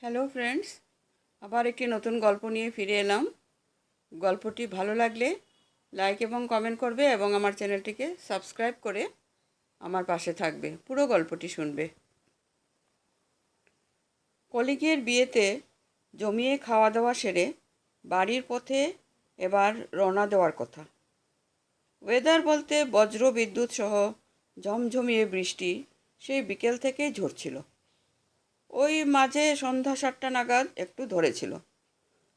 Hello friends আবার একটি নতুন গল্প নিয়ে ফিরে এলাম। গল্পটি ভালো লাগলে লাইক এবং কমেন্ট করবে এবং আমার চ্যানেলটিকে সাবস্ক্রাইব করে আমার পাশে থাকবে। পুরো গল্পটি শুনবে। কলিগের বিয়েতে জমিয়ে খাওয়া দাওয়া সেরে বাড়ির পথে এবার রওনা দেওয়ার কথা। ওয়েদার বলতে বজ্র, বিদ্যুৎ সহ ঝমঝমিয়ে বৃষ্টি সেই বিকেল থেকেই ঝরছিল। ওই মাঝে সন্ধ্যা সাতটা নাগাদ একটু ধরেছিল।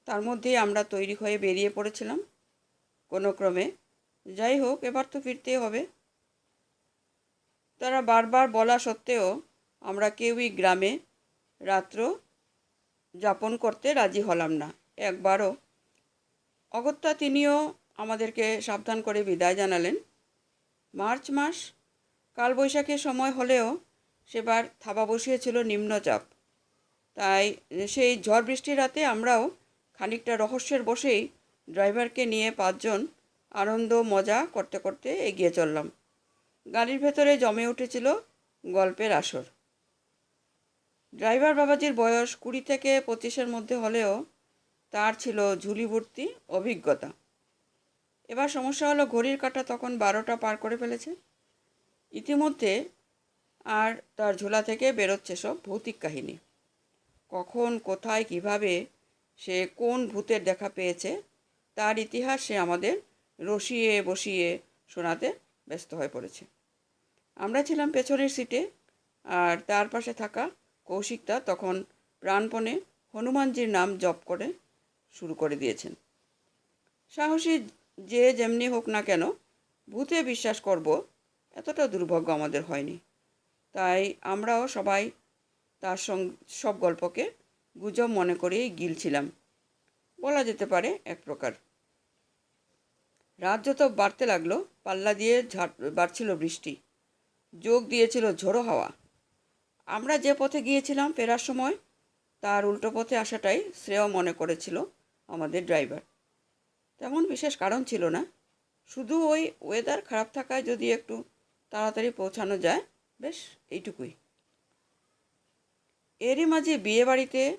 তার মধ্যেই আমরা তৈরি হয়ে বেরিয়ে পড়েছিলাম কোনো ক্রমে। যাই হোক, এবার তো ফিরতেই হবে। তারা বারবার বলা সত্ত্বেও আমরা কেউই গ্রামে রাত্র যাপন করতে রাজি হলাম না। একবারও অগত্যা তিনিও আমাদেরকে সাবধান করে বিদায় জানালেন। মার্চ মাস কালবৈশাখীর সময় হলেও সেবার থাবা বসিয়েছিল নিম্নচাপ। তাই সেই ঝড় বৃষ্টির রাতে আমরাও খানিকটা রহস্যের বসেই ড্রাইভারকে নিয়ে পাঁচজন আনন্দ, মজা করতে করতে এগিয়ে চললাম। গাড়ির ভেতরে জমে উঠেছিল গল্পের আসর। ড্রাইভার বাবাজির বয়স কুড়ি থেকে পঁচিশের মধ্যে হলেও তার ছিল ঝুলিভর্তি অভিজ্ঞতা। এবার সমস্যা হলো ঘড়ির কাঁটা তখন বারোটা পার করে ফেলেছে। ইতিমধ্যে আর তার ঝোলা থেকে বেরোচ্ছে সব ভৌতিক কাহিনী। কখন, কোথায়, কীভাবে, সে কোন ভূতের দেখা পেয়েছে, তার ইতিহাস সে আমাদের রসিয়ে বসিয়ে শোনাতে ব্যস্ত হয়ে পড়েছে। আমরা ছিলাম পেছনের সিটে, আর তার পাশে থাকা কৌশিকদা তখন প্রাণপণে হনুমানজির নাম জপ করে শুরু করে দিয়েছেন। সাহসী যে যেমনি হোক না কেন, ভূতে বিশ্বাস করব, এতটা দুর্ভাগ্য আমাদের হয়নি। তাই আমরাও সবাই তার সঙ্গ, সব গল্পকে গুজব মনে করেই গিলছিলাম। বলা যেতে পারে এক প্রকার। রাত যত বাড়তে লাগল, পাল্লা দিয়ে ঝাড়, বাড়ছিল বৃষ্টি। যোগ দিয়েছিল ঝোড়ো হাওয়া। আমরা যে পথে গিয়েছিলাম ফেরার সময়, তার উল্টো পথে আসাটাই শ্রেয় মনে করেছিল আমাদের ড্রাইভার। তেমন বিশেষ কারণ ছিল না। শুধু ওই ওয়েদার খারাপ থাকায় যদি একটু তাড়াতাড়ি পৌঁছানো যায় বেশ, এইটুকুই। এরই মাঝে বিয়ে বাড়িতে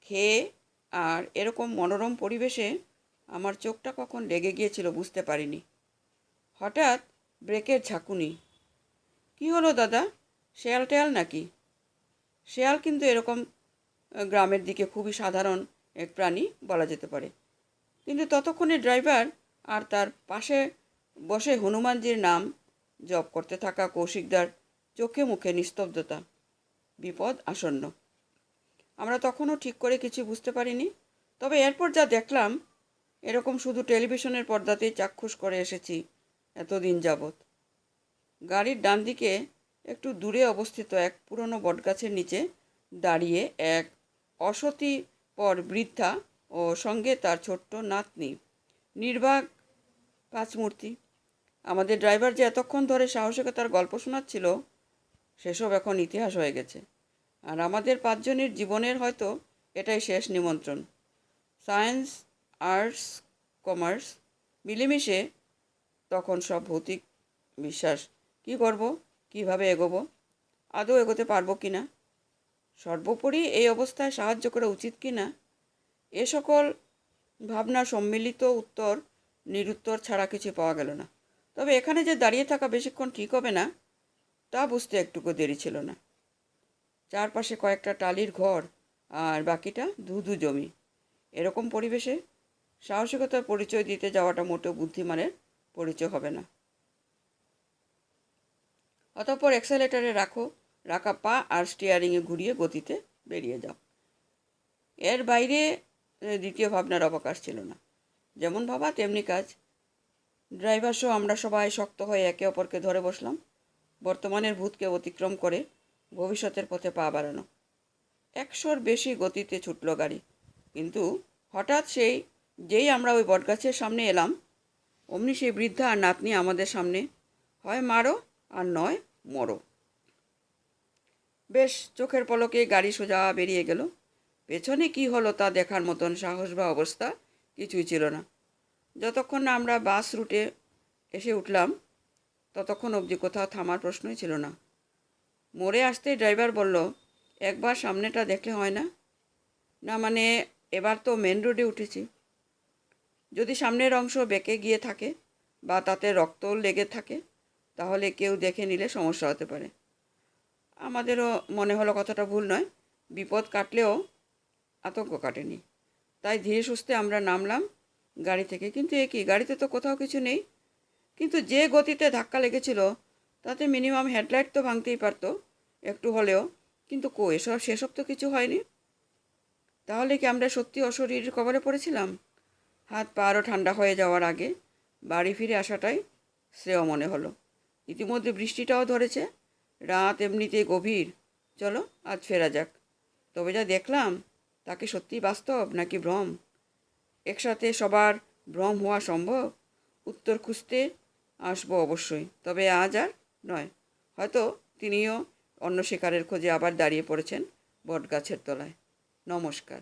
খেয়ে আর এরকম মনোরম পরিবেশে আমার চোখটা কখন লেগে গিয়েছিল বুঝতে পারিনি। হঠাৎ ব্রেকের ঝাঁকুনি। কি হলো দাদা? শেয়াল টেয়াল নাকি? শেয়াল কিন্তু এরকম গ্রামের দিকে খুবই সাধারণ এক প্রাণী বলা যেতে পারে। কিন্তু ততক্ষণে ড্রাইভার আর তার পাশে বসে হনুমানজির নাম জপ করতে থাকা কৌশিকদার চোখে মুখে নিস্তব্ধতা, বিপদ আসন্ন। আমরা তখনও ঠিক করে কিছু বুঝতে পারিনি, তবে এরপর যা দেখলাম, এরকম শুধু টেলিভিশনের পর্দাতেই চাক্ষুষ করে এসেছি এতদিন যাবৎ। গাড়ির ডান দিকে একটু দূরে অবস্থিত এক পুরনো বটগাছের নিচে দাঁড়িয়ে এক অসতী পর বৃদ্ধা ও সঙ্গে তার ছোট্ট নাতনি, নির্বাক পাঁচমূর্তি। আমাদের ড্রাইভার যে এতক্ষণ ধরে সাহসিকতার গল্প শোনাচ্ছিল সেসব এখন ইতিহাস হয়ে গেছে। আর আমাদের পাঁচজনের জীবনের হয়তো এটাই শেষ নিমন্ত্রণ। সায়েন্স, আর্টস, কমার্স মিলেমিশে তখন সব ভৌতিক বিশ্বাস। কি করব? কীভাবে এগোবো? আদৌ এগোতে পারব কি না? সর্বোপরি এই অবস্থায় সাহায্য করা উচিত কি না? এ সকল ভাবনা সম্মিলিত উত্তর, নিরুত্তর ছাড়া কিছু পাওয়া গেল না। তবে এখানে যে দাঁড়িয়ে থাকা বেশিক্ষণ ঠিক হবে না তা বুঝতে একটুকু দেরি ছিল না। চারপাশে কয়েকটা টালির ঘর আর বাকিটা ধুধু জমি। এরকম পরিবেশে সাহসিকতার পরিচয় দিতে যাওয়াটা মোটেও বুদ্ধিমানের পরিচয় হবে না। অতঃপর অ্যাক্সেলেটারে রাখো, রাখা পা আর স্টিয়ারিংয়ে ঘুরিয়ে গতিতে বেরিয়ে যাও। এর বাইরে দ্বিতীয় ভাবনার অবকাশ ছিল না। যেমন ভাবা, তেমনি কাজ। ড্রাইভার সহ আমরা সবাই শক্ত হয়ে একে অপরকে ধরে বসলাম। বর্তমানের ভূতকে অতিক্রম করে ভবিষ্যতের পথে পা বাড়ানো। একশোর বেশি গতিতে ছুটল গাড়ি। কিন্তু হঠাৎ সেই, যেই আমরা ওই বটগাছের সামনে এলাম, অমনি সেই বৃদ্ধা আর নাতনি আমাদের সামনে, হয় মারো আর নয় মরো। বেশ, চোখের পলকে গাড়ি সোজা বেরিয়ে গেল। পেছনে কি হলো তা দেখার মতন সাহস বা অবস্থা কিছুই ছিল না। যতক্ষণ না আমরা বাস রুটে এসে উঠলাম ততক্ষণ অবধি কোথাও থামার প্রশ্নই ছিল না। মোড়ে আসতেই ড্রাইভার বলল, একবার সামনেটা দেখলে হয় না? না মানে এবার তো মেন রোডে উঠেছি। যদি সামনের অংশ বেঁকে গিয়ে থাকে বা তাতে রক্ত লেগে থাকে, তাহলে কেউ দেখে নিলে সমস্যা হতে পারে। আমাদেরও মনে হলো কথাটা ভুল নয়। বিপদ কাটলেও আতঙ্ক কাটেনি। তাই ধীরে সুস্থে আমরা নামলাম। গাড়ি থেকে কিন্তু এ কি গাড়িতে তো কোথাও কিছু নেই। কিন্তু যে গতিতে ধাক্কা লেগেছিল, তাতে মিনিমাম হেডলাইট তো ভাঙতেই পারতো, একটু হলেও। কিন্তু কো, এসব, সেসব তো কিছু হয়নি। তাহলে কি আমরা সত্যি অশরীর কবলে পড়েছিলাম? হাত পা আরও ঠান্ডা হয়ে যাওয়ার আগে বাড়ি ফিরে আসাটাই শ্রেয় মনে হলো। ইতিমধ্যে বৃষ্টিটাও ধরেছে। রাত এমনিতেই গভীর। চলো, আজ ফেরা যাক। তবে যা দেখলাম তাকে সত্যি বাস্তব নাকি ভ্রম? একসাথে সবার ভ্রম হওয়া সম্ভব? উত্তর খুঁজতে আসব অবশ্যই। তবে আজ আর নয়। হয়তো তিনিও অন্য শিকারের খোঁজে আবার দাঁড়িয়ে পড়েছেন বটগাছের তলায়। নমস্কার।